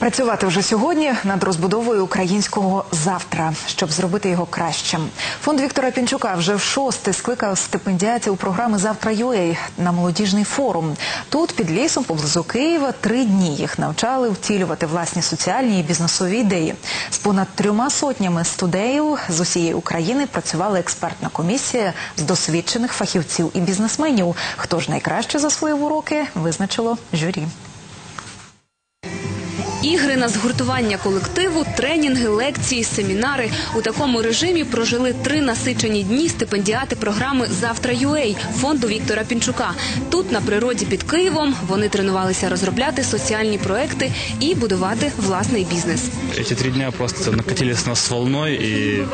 Працювати вже сьогодні над розбудовою українського завтра, щоб зробити його кращим. Фонд Віктора Пінчука вже в шосте скликав стипендіатів програми Завтра UA на молодіжний форум. Тут під лісом поблизу Києва три дні їх навчали втілювати власні соціальні і бізнесові ідеї. З понад трьома сотнями студеїв з усієї України працювала експертна комісія з досвідчених фахівців і бізнесменів. Хто ж найкраще засвоїв уроки, визначило журі. Ігри на згуртування колективу, тренінги, лекції, семінари. У такому режимі прожили три насичені дні стипендіати програми Завтра UA фонду Віктора Пінчука. Тут, на природі під Києвом, вони тренувалися розробляти соціальні проекти і будувати власний бізнес. Эти три дня просто накатились на нас волной, и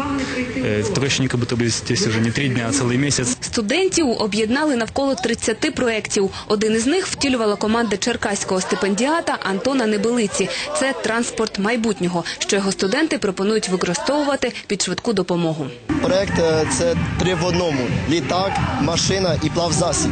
э, такое ощущение, как будто бы здесь уже не три дня, а целый месяц. Студентів об'єднали навколо 30 проєктів. Один із них втілювала команда черкаського стипендіата Антона Небелиці. Це транспорт майбутнього, що його студенти пропонують використовувати під швидку допомогу. Проект е, це три в одному: літак, машина і плавзасіб.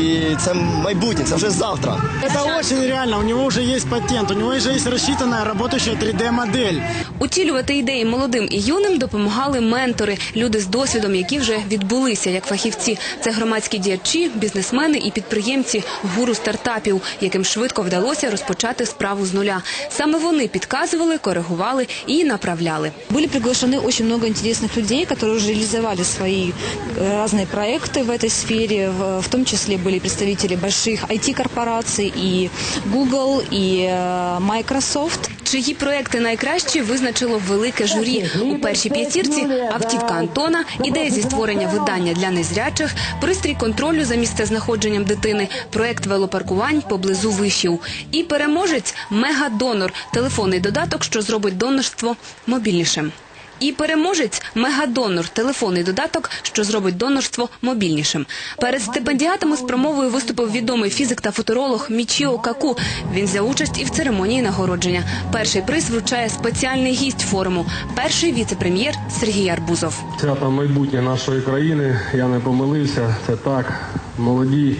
І це майбутнє, це вже завтра. Это очень реально. У него уже есть патент, у него уже есть рассчитанная работающая 3D-модель. Утілювати ідеї молодим і юним допомагали ментори, люди з досвідом, які вже відбулися як фахівці. Це громадські діячі, бізнесмени і підприємці, гуру стартапів, яким швидко вдалося розпочати справу з нуля. Саме вони підказували, коригували і направляли. Были приглашены очень много интересных людей, которые уже реализовали свои э, разные проекты в этой сфере. В, в том числе были представители больших IT-корпораций и Google, и э, Microsoft. Чиї проекти найкращі визначило велике журі. У першій п'ятірці автівка Антона, ідея зі створення видання для незрячих, пристрій контролю за місцезнаходженням дитини, проект велопаркувань поблизу вишів. І переможець мегадонор телефонний додаток, що зробить донорство мобільнішим. І переможець мегадонор телефонний додаток, що зробить донорство мобільнішим. Перед стипендіатами з промовою виступив відомий фізик та футуролог Мічіо Каку. Він взяв участь і в церемонії нагородження. Перший приз вручає спеціальний гість форуму, перший віце-прем'єр Сергій Арбузов. Свято майбутнє нашої країни. Я не помилився. Це так. Молоді,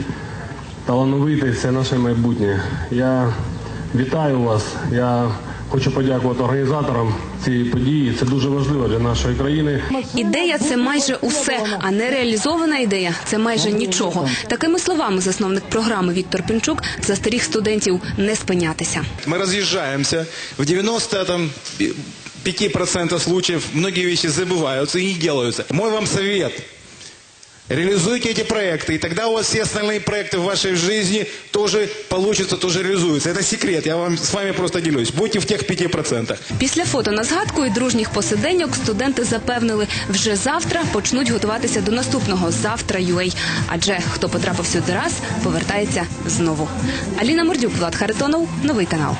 талановиті це наше майбутнє. Я вітаю вас. Я хочу подякувати організаторам цієї події. Це дуже важливо для нашої країни. Ідея це майже усе, а нереалізована ідея це майже нічого. Такими словами засновник програми Віктор Пінчук застеріг студентів не спинятися. Мы разъезжаемся. В 90 там, 5% случаев многие вещи забываются и не делаются. Мой вам совет. Реализуйте эти проекты, и тогда у вас все остальные проекты в вашей жизни тоже получатся, тоже реализуются. Это секрет, я вам с вами просто делюсь. Будьте в тех 5%. Після фото на згадку і дружніх посиденьок студенти запевнили, вже завтра почнуть готуватися до наступного завтра UA. Адже хто потрапив сюди раз, повертається знову. Аліна Мордюк, Влад Харитонов, новий канал.